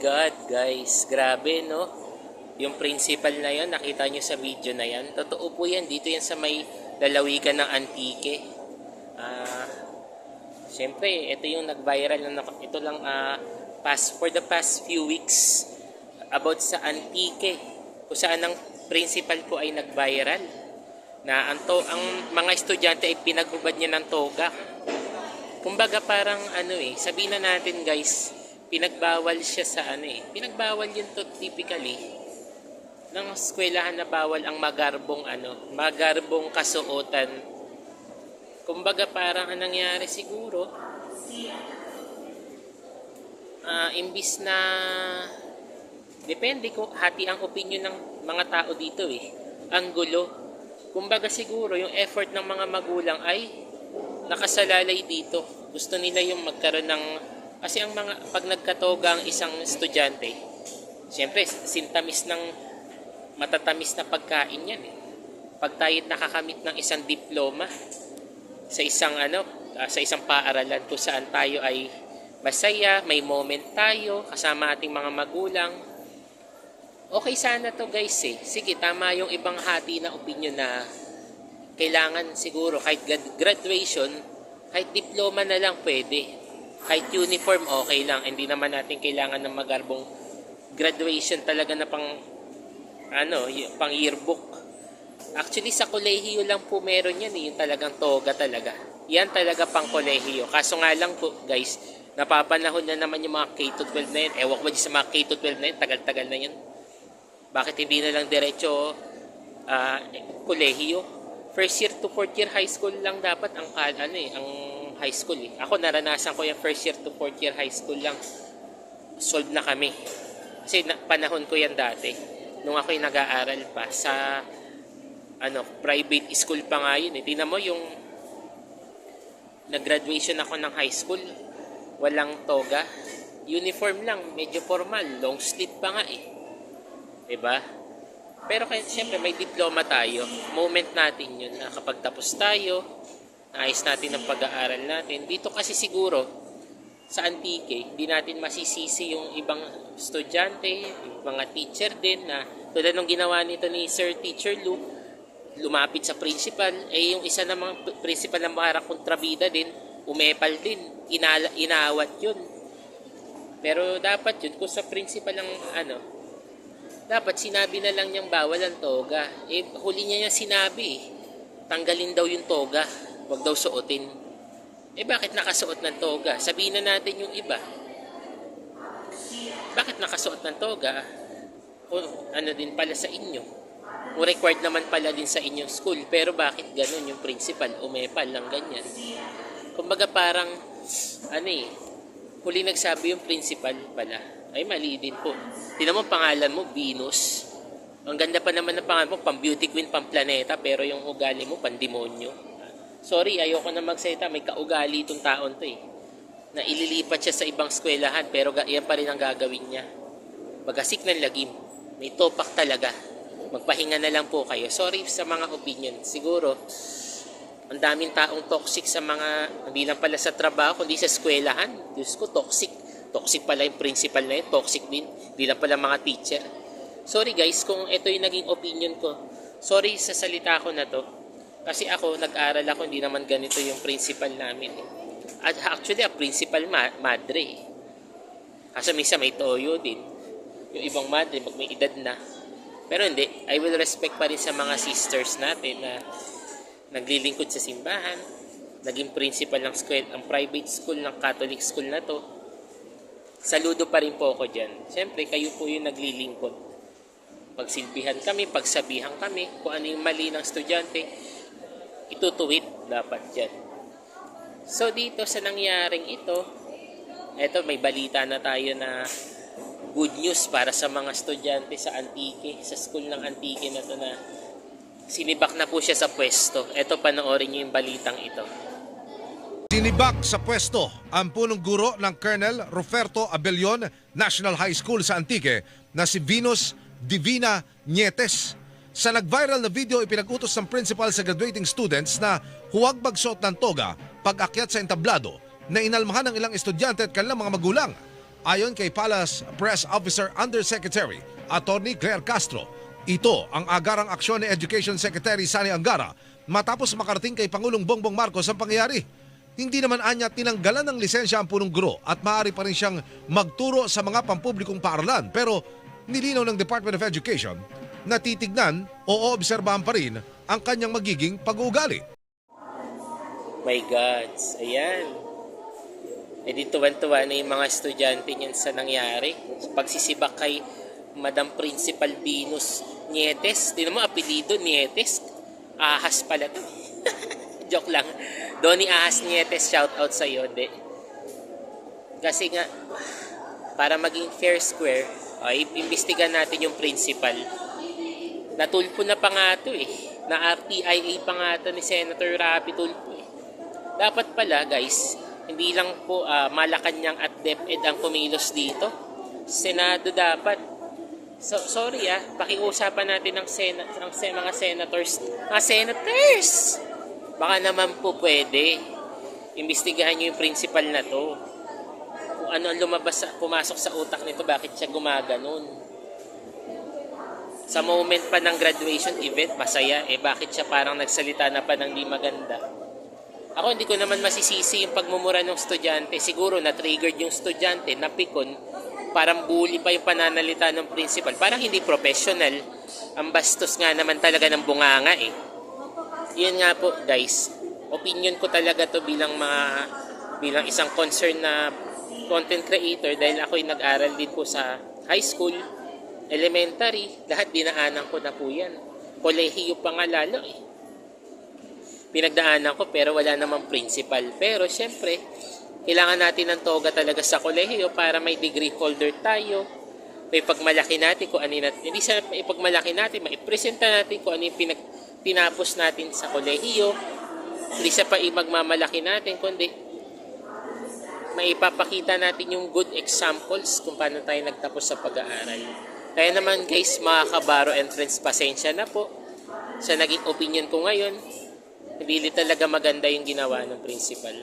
guys, grabe no. Yung principal na yon nakita nyo sa video na yan. Totoo po yan, dito yan sa may lalawigan ng Antique. Ah, Siyempre, ito yung nag-viral na ito lang ah, past for the past few weeks about sa Antique kung saan ang principal po ay nag-viral na ang, to, ang mga estudyante ay pinaghubad niya ng toga. Kumbaga parang ano eh, sabihin na natin guys, pinagbawal siya sa ano eh. Pinagbawal yun to typically ng eskwelahan na bawal ang magarbong ano, magarbong kasuotan. Kumbaga parang ang nangyari siguro, ah imbis na depende ko hati ang opinion ng mga tao dito eh. Ang gulo. Kumbaga siguro yung effort ng mga magulang ay nakasalalay dito. Gusto nila yung magkaroon ng kasi ang mga pag nagkatoga ang isang estudyante, siyempre sintamis ng matatamis na pagkain yan eh. Pag tayo nakakamit ng isang diploma sa isang ano, ah, sa isang paaralan kung saan tayo ay masaya, may moment tayo kasama ating mga magulang. Okay sana to guys eh. Sige, tama yung ibang hati na opinion na kailangan siguro kahit grad- graduation, kahit diploma na lang pwede. Kahit uniform okay lang. Hindi naman natin kailangan ng magarbong graduation talaga na pang ano, pang yearbook. Actually sa kolehiyo lang po meron yan eh, yung talagang toga talaga. Yan talaga pang kolehiyo. Kaso nga lang po guys, napapanahon na naman yung mga K-12 na yan. Ewan ko sa mga K-12 na yan, tagal-tagal na yan. Bakit hindi na lang diretso ah, kolehiyo? First year to fourth year high school lang dapat ang ano eh, ang high school eh. Ako naranasan ko yung first year to fourth year high school lang. Solve na kami. Kasi na, panahon ko yan dati. Nung ako'y nag-aaral pa sa ano, private school pa nga yun eh. Tingnan mo yung nag-graduation ako ng high school. Walang toga. Uniform lang, medyo formal. Long sleeve pa nga eh. 'Di ba? Pero kaya siyempre may diploma tayo. Moment natin yun na kapag tapos tayo, naayos natin ang pag-aaral natin. Dito kasi siguro, sa Antique, hindi natin masisisi yung ibang estudyante, yung mga teacher din na tulad ng ginawa nito ni Sir Teacher Lou, lumapit sa principal, eh yung isa namang principal ng mga kontrabida din, umepal din, inala, inawat yun. Pero dapat yun, kung sa principal ng ano, dapat sinabi na lang niyang bawal ang toga. Eh, huli niya niya sinabi eh. Tanggalin daw yung toga. Huwag daw suotin. Eh, bakit nakasuot ng toga? Sabihin na natin yung iba. Bakit nakasuot ng toga? Kung ano din pala sa inyo. Kung required naman pala din sa inyong school. Pero bakit ganun yung principal? Umepal lang ganyan. Kumbaga parang, ano eh, huli nagsabi yung principal pala. Ay, mali din po. Tinan mo ang pangalan mo, Venus. Ang ganda pa naman ng pangalan mo, pang beauty queen, pang planeta, pero yung ugali mo, pang demonyo. Sorry, ayoko na magsalita. May kaugali itong taon to eh. Na ililipat siya sa ibang eskwelahan, pero yan pa rin ang gagawin niya. Magasik ng lagim. May topak talaga. Magpahinga na lang po kayo. Sorry sa mga opinion. Siguro, ang daming taong toxic sa mga, hindi lang pala sa trabaho, kundi sa eskwelahan. Diyos ko, toxic. Toxic pala yung principal na yun. Toxic din. Hindi pala mga teacher. Sorry guys, kung ito yung naging opinion ko. Sorry sa salita ko na to. Kasi ako, nag-aral ako, hindi naman ganito yung principal namin. Eh. At actually, ang principal ma- madre. eh. Kaso minsan may toyo din. Yung ibang madre, pag may edad na. Pero hindi, I will respect pa rin sa mga sisters natin na naglilingkod sa simbahan, naging principal ng school, ang private school ng Catholic school na to. Saludo pa rin po ako dyan. Siyempre, kayo po yung naglilingkod. Pagsilbihan kami, pagsabihan kami, kung ano yung mali ng estudyante, itutuwid dapat dyan. So, dito sa nangyaring ito, eto may balita na tayo na good news para sa mga estudyante sa Antique, sa school ng Antique na to na sinibak na po siya sa pwesto. Eto, panoorin niyo yung balitang ito. Sinibak sa pwesto ang punong guro ng Colonel Roberto Abelion National High School sa Antique na si Venus Divina Nietes. Sa nag-viral na video, ipinag-utos ng principal sa graduating students na huwag magsuot ng toga pag akyat sa entablado na inalmahan ng ilang estudyante at kanilang mga magulang. Ayon kay Palace Press Officer Undersecretary Attorney Claire Castro, ito ang agarang aksyon ni Education Secretary Sani Angara matapos makarating kay Pangulong Bongbong Marcos ang pangyayari. Hindi naman anya tinanggalan ng lisensya ang punong guro at maaari pa rin siyang magturo sa mga pampublikong paaralan pero nilinaw ng Department of Education na titignan o oobserbahan pa rin ang kanyang magiging pag-uugali. My gods, ayan. E di tuwan-tuwa na yung mga estudyante niyan sa nangyari. Pagsisibak kay Madam Principal Venus Nietes. Di mo apelido Nietes. Ahas pala to. Joke lang. Donnie Ahas Nietes, shout out sa iyo. Di. Kasi nga, para maging fair square, ay imbestigan natin yung principal. Natulpo na pa nga to eh. Na RTIA pa nga to ni Senator Rapi Tulfo eh. Dapat pala guys, hindi lang po ah, Malacanang at DepEd ang kumilos dito. Senado dapat. So, sorry ah, pakiusapan natin ng, sena, ng se- mga senators. Mga senators! Baka naman po pwede. Imbestigahan nyo yung principal na to. Kung ano ang lumabas, pumasok sa utak nito, bakit siya gumaganon. Sa moment pa ng graduation event, masaya. Eh, bakit siya parang nagsalita na pa ng di maganda? Ako hindi ko naman masisisi yung pagmumura ng estudyante. Siguro na-triggered yung estudyante, napikon, parang bully pa yung pananalita ng principal. Parang hindi professional. Ang bastos nga naman talaga ng bunganga eh. Yun nga po guys, opinion ko talaga to bilang mga bilang isang concern na content creator dahil ako'y nag-aral din po sa high school, elementary, lahat dinaanan ko na po yan. Kolehiyo pa nga lalo eh pinagdaanan ko pero wala namang principal. Pero syempre, kailangan natin ng toga talaga sa kolehiyo para may degree holder tayo. May pagmalaki natin kung ano natin. Hindi sa ipagmalaki natin, maipresenta natin kung ano yung pinag, tinapos natin sa kolehiyo. Hindi sa pa magmamalaki natin, kundi maipapakita natin yung good examples kung paano tayo nagtapos sa pag-aaral. Kaya naman guys, mga kabaro entrance, pasensya na po sa naging opinion ko ngayon hindi talaga maganda yung ginawa ng principal.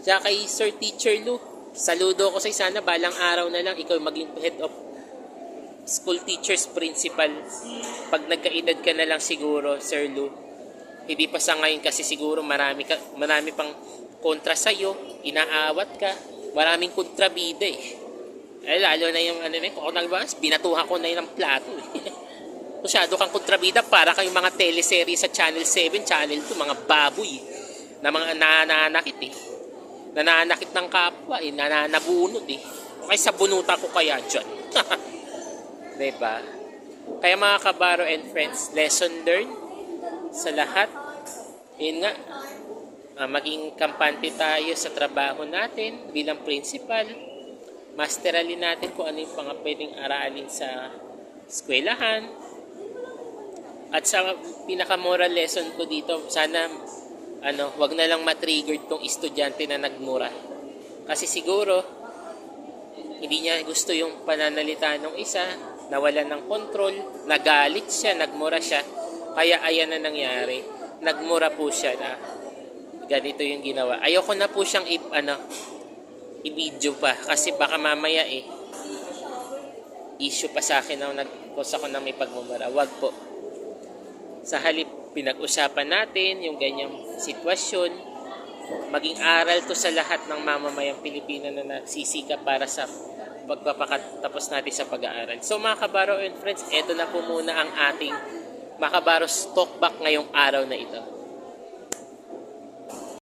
Tsaka kay Sir Teacher Lou, saludo ko sa sana balang araw na lang ikaw maging head of school teachers principal. Pag nagkaedad ka na lang siguro, Sir Lou. Hindi pa sa ngayon kasi siguro marami, ka, marami pang kontra sa'yo, inaawat ka, maraming kontrabida eh. Eh, lalo na yung ano na yun, ako nagbas, binatuhan ko na yun ng plato eh. Masyado kang kontrabida para kayong mga teleserye sa Channel 7, Channel 2, mga baboy na mga nananakit eh. Nananakit ng kapwa eh, nananabunod eh. Okay, sa bunuta ko kaya dyan. diba? Kaya mga kabaro and friends, lesson learned sa lahat. Yun nga, ah, maging kampante tayo sa trabaho natin bilang principal. Masteralin natin kung ano yung mga pwedeng aralin sa eskwelahan, at sa pinaka-moral lesson ko dito, sana ano, wag na lang matrigger tong estudyante na nagmura. Kasi siguro hindi niya gusto yung pananalita ng isa, nawala ng control, nagalit siya, nagmura siya. Kaya ayan na nangyari. Nagmura po siya na ganito yung ginawa. Ayoko na po siyang i, ano, i-video pa kasi baka mamaya eh issue pa sa akin na nag-post ako ng may pagmumura. Wag po sa halip pinag-usapan natin yung ganyang sitwasyon, maging aral to sa lahat ng mamamayang Pilipino na nagsisikap para sa pagpapakatapos natin sa pag-aaral. So mga kabaro and friends, eto na po muna ang ating Makabaros Talkback ngayong araw na ito.